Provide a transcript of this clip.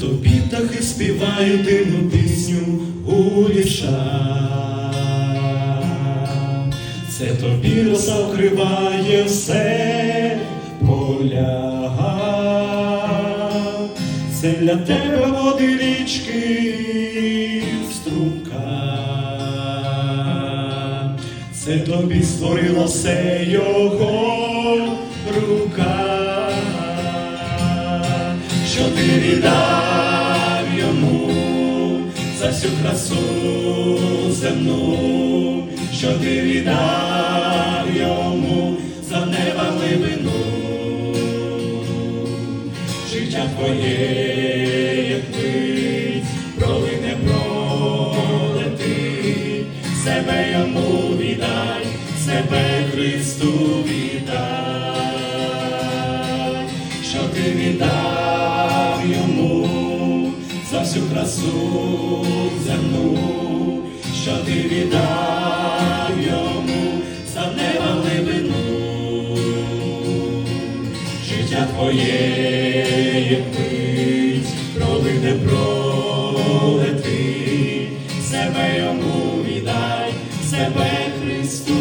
тобі птахи співають дивну пісню у ліса. Це тобі роса вкриває все поля. Це для тебе води річки струмка. Це тобі створила все його рука, що ти віддав всю красу земну, що ти віддав йому за неба глибину, життя твоє, як пролине пролети, себе йому віддай, себе Христу віддай, що ти віддав йому всю красу земну, що ти віддав йому за неба глибину життя твоє, як мить, пролине пролети, себе йому віддай, себе Христу.